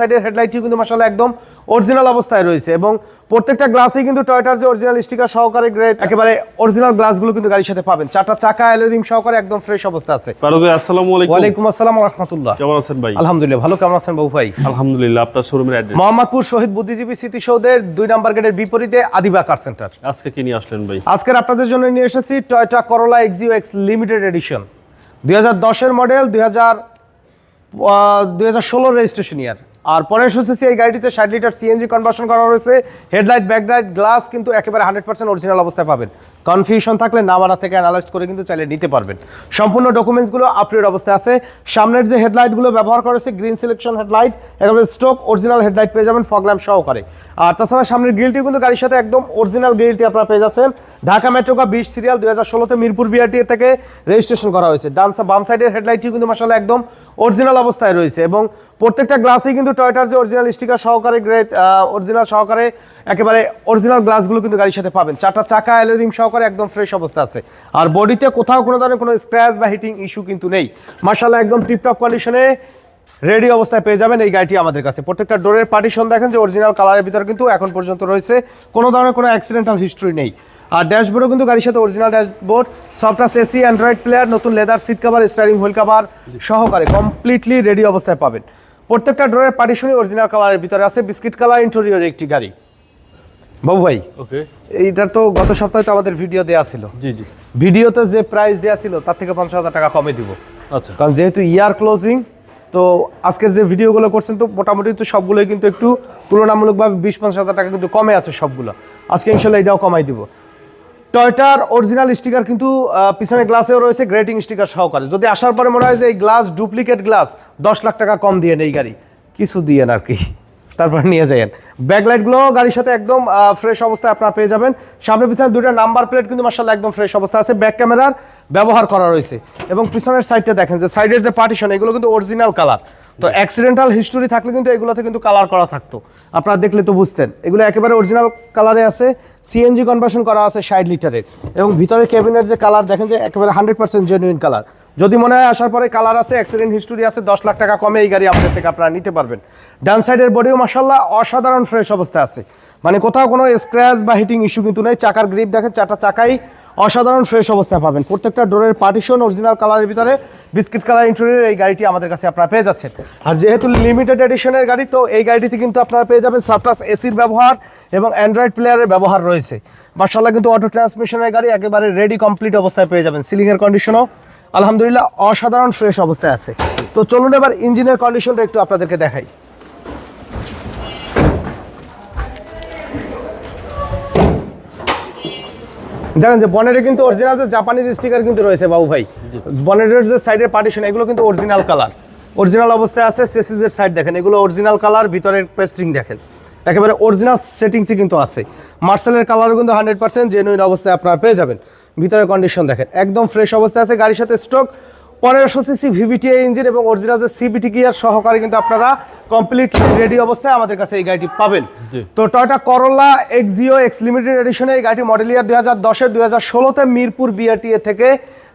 সাইডের হেডলাইটটি কিন্তু মাসাল্লাহ একদম অরিজিনাল অবস্থায় রয়েছে এবং প্রত্যেকটা গ্লাসেই কিন্তু টয়টার যে অরিজিনাল স্টিকার সহকারে গ্রেড একেবারে অরিজিনাল গ্লাসগুলো কিন্তু গাড়ির সাথে পাবেন। চারটা চাকা অ্যালোরিম সহকারে একদম ফ্রেশ অবস্থা আছে। আসসালামু আলাইকুম। ওয়ালাইকুম আসসালাম রহমতুল্লাহ। কেমন আছেন ভাই? আলহামদুলিল্লাহ ভালো। কেমন আছেন বাবু ভাই? আলহামদুলিল্লাহ আপনার শোরুমের অ্যাড্রেস মোহাম্মদপুর শহীদ বুদ্ধিজীবী স্মৃতিসৌধের দুই নাম্বার গেটের বিপরীতে আদিবা কার সেন্টার আজকে কি নিয়ে আসলেন ভাই? আজকের আপনাদের জন্য নিয়ে এসেছি Toyota Corolla Axio X limited edition দুই হাজার দশের মডেল দুই হাজার দুই হাজার ষোলোর রেজিস্ট্রেশন ইয়ার আর পরের এসেছি এই গাড়িটিতে ষাট লিটার সিএনজি কনভার্সন করা রয়েছে হেডলাইট ব্যাকলাইট গ্লাস কিন্তু একেবারে হান্ড্রেড পার্সেন্ট অরিজিনাল অবস্থায় পাবেন। কনফিউশন থাকলে নামানা থেকে অ্যানালাইজ করে কিন্তু চাইলে নিতে পারবেন। সম্পূর্ণ ডকুমেন্টসগুলো আপডেট অবস্থায় আছে। সামনের যে হেডলাইটগুলো ব্যবহার করেছে গ্রিন সিলেকশন হেডলাইট একেবারে স্টোক অরিজিনাল হেডলাইট পেয়ে যাবেন ফগল্যাম্প সহকারে। আর তাছাড়া সামনের গ্রিলটি কিন্তু গাড়ির সাথে একদম অরিজিনাল গ্রিলটি আপনারা পেয়ে যাচ্ছেন। ঢাকা মেট্রোকা বিশ সিরিয়াল দুই হাজার ষোলোতে মিরপুর বিআরটিএ থেকে রেজিস্ট্রেশন করা হয়েছে। ডান বাম সাইডের হেডলাইটটি কিন্তু মাসাল্লাহ একদম অরিজিনাল অবস্থায় রয়েছে এবং প্রত্যেকটা গ্লাসেই কিন্তু টয়টার যে অরিজিনাল স্টিকার সহকারে গ্রেড অরিজিনাল সহকারে একেবারে অরিজিনাল গ্লাসগুলো কিন্তু গাড়ির সাথে পাবেন। চারটা চাকা অ্যালোরিম সহকারে একদম ফ্রেশ অবস্থা আছে। আর বডিতে কোথাও কোনো ধরনের কোনো স্ক্র্যাচ বা হিটিং ইস্যু কিন্তু নেই। মাসাল্লাহ একদম টিপটপ কন্ডিশনে রেডি অবস্থায় পেয়ে যাবেন এই গাড়িটি আমাদের কাছে। প্রত্যেকটা ডোরের পার্টিশন দেখেন যে অরিজিনাল কালারের ভিতরে কিন্তু এখন পর্যন্ত রয়েছে। কোনো ধরনের কোনো অ্যাক্সিডেন্টাল হিস্ট্রি নেই। আর ড্যাশবোর্ডও কিন্তু গাড়ির সাথে original dashboard software AC android player নতুন leather seat cover steering wheel cover সহকারে কমপ্লিটলি রেডি অবস্থায় পাবেন। প্রত্যেকটা ড্রয়ের পার্টিশনই অরিজিনাল কালারের ভিতরে আছে। বিস্কিট কালার ইন্টেরিয়র একটি গাড়ি। বাবু ভাই ওকে এইটার তো গত সপ্তাহে তো আমাদের ভিডিও দেওয়া ছিল। জি জি। ভিডিওতে যে প্রাইস দেওয়া ছিল তার থেকে পঞ্চাশ হাজার টাকা কমে দিব। আচ্ছা। কারণ যেহেতু ইয়ার ক্লোজিং তো আজকের যে ভিডিওগুলো করছেন তো মোটামুটি তো সবগুলোই কিন্তু একটু তুলনামূলকভাবে বিশ পঞ্চাশ হাজার টাকা কিন্তু কমে আছে সবগুলো। আজকে ইনশাল্লাহ এটাও কমাই দিব। টয়টার অরিজিনাল স্টিকার কিন্তু পিছনে গ্লাসেও রয়েছে গ্রেটিং স্টিকার সহকারে। যদি আসার পরে মনে হয় যে এই গ্লাস ডুপ্লিকেট গ্লাস, দশ লাখ টাকা কম দিয়ে এই গাড়ি, কিছু দিয়েন আর কি। তারপর নিয়ে যাবেন ব্যাকলাইটগুলো গাড়ির সাথে একদম ফ্রেশ অবস্থায় আপনারা পেয়ে যাবেন। সামনে পিছনে দুটো নাম্বার প্লেট কিন্তু মার্শাল একদম ফ্রেশ অবস্থা আছে। ব্যাক ক্যামেরার ব্যবহার করা রয়েছে। এবং পিছনের সাইডটা দেখেন যে সাইডের যে পার্টিশন এগুলো কিন্তু অরিজিনাল কালার তো অ্যাক্সিডেন্টাল হিস্টোরি থাকলে কিন্তু এগুলোতে কিন্তু কালার করা থাকতো। আপনারা দেখলে তো বুঝতেন। এগুলো একেবারে অরিজিনাল কালারে আছে। সিএনজি কনভার্সন করা আছে ষাট লিটারের এবং ভিতরে কেবিনের যে কালার দেখেন যে একেবারে হান্ড্রেড পার্সেন্ট জেনুইন কালার যদি মনে হয় আসার পরে কালার আছে অ্যাক্সিডেন্ট হিস্টোরি আছে দশ লাখ টাকা কমে এই গাড়ি আমাদের থেকে আপনারা নিতে পারবেন। ডান সাইডের বডিও মাসাল্লাহ অসাধারণ ফ্রেশ অবস্থায় আছে। মানে কোথাও কোনো স্ক্র্যাচ বা হিটিং ইস্যু কিন্তু নেই। চাকার গ্রিপ দেখেন চারটা চাকাই অসাধারণ ফ্রেশ অবস্থায় পাবেন। প্রত্যেকটা ডোরের পার্টিশন অরিজিনাল কালারের ভিতরে বিস্কিট কালার ইন্টেরিয়র এই গাড়িটি আমাদের কাছে আপনারা পেয়ে যাচ্ছেন। আর যেহেতু লিমিটেড এডিশনের গাড়ি, তো এই গাড়িটিতে কিন্তু আপনারা পেয়ে যাবেন সাবটাস এসির ব্যবহার এবং অ্যান্ড্রয়েড প্লেয়ারের ব্যবহার রয়েছে। মার্শাল্লাহ কিন্তু অটো ট্রান্সমিশনের গাড়ি একেবারে রেডি কমপ্লিট অবস্থায় পেয়ে যাবেন। সিলিংয়ের কন্ডিশনও আলহামদুলিল্লাহ অসাধারণ ফ্রেশ অবস্থায় আছে। তো চলুন এবার ইঞ্জিনের কন্ডিশনটা একটু আপনাদেরকে দেখাই। দেখেন যে বনেটে কিন্তু অরিজিনাল যে জাপানিজ স্টিকার কিন্তু রয়েছে বাবু ভাই। বনেটের যে সাইডের পার্টিশন এগুলো কিন্তু অরিজিনাল কালার অরিজিনাল অবস্থায় আছে সেসিসের সাইড দেখেন। এগুলো অরিজিনাল কালার ভিতরের পেস্টিং দেখেন। একেবারে অরিজিনাল সেটিংসই কিন্তু আছে। মার্শালের কালারও কিন্তু হান্ড্রেড পার্সেন্ট জেনুইন অবস্থায় আপনারা পেয়ে যাবেন। ভিতরের কন্ডিশন দেখেন। একদম ফ্রেশ অবস্থায় আছে গাড়ির সাথে স্টক পনেরোশো সিসি ভিভিটিআই ইঞ্জিন এবং অরিজিনাল যে সিবিটি গিয়ার সহকারে কিন্তু আপনারা কমপ্লিট রেডি অবস্থায় আমাদের কাছে এই গাড়িটি পাবেন। তো Toyota Corolla Axio X limited এডিশনে এই গাড়িটি মডেল ইয়ার দুই হাজার দশের দুই হাজার ষোলোতে মিরপুর বিআরটিএ থেকে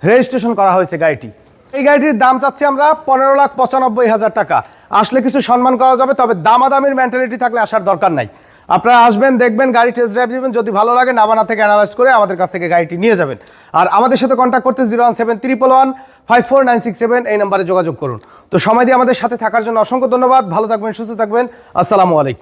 রেজিস্ট্রেশন করা হয়েছে গাড়িটি। এই গাড়িটির দাম চাচ্ছি আমরা পনেরো লাখ পঁচানব্বই হাজার টাকা। আসলে কিছু সম্মান করা যাবে তবে দামাদামির মেন্টালিটি থাকলে আসার দরকার নাই। আপনারা আসবেন দেখবেন গাড়ি টেস্ট ড্রাইভ দিবেন যদি ভালো লাগে নাবানা থেকে অ্যানালাইজ করে আমাদের কাছ থেকে গাড়িটি নিয়ে যাবেন। আর আমাদের সাথে কন্ট্যাক্ট করতে zero one seven triple one five four nine six seven এই নাম্বারে যোগাযোগ করুন। তো সময় দিয়ে আমাদের সাথে থাকার জন্য অসংখ্য ধন্যবাদ। ভালো থাকবেন, সুস্থ থাকবেন। আসসালামু আলাইকুম।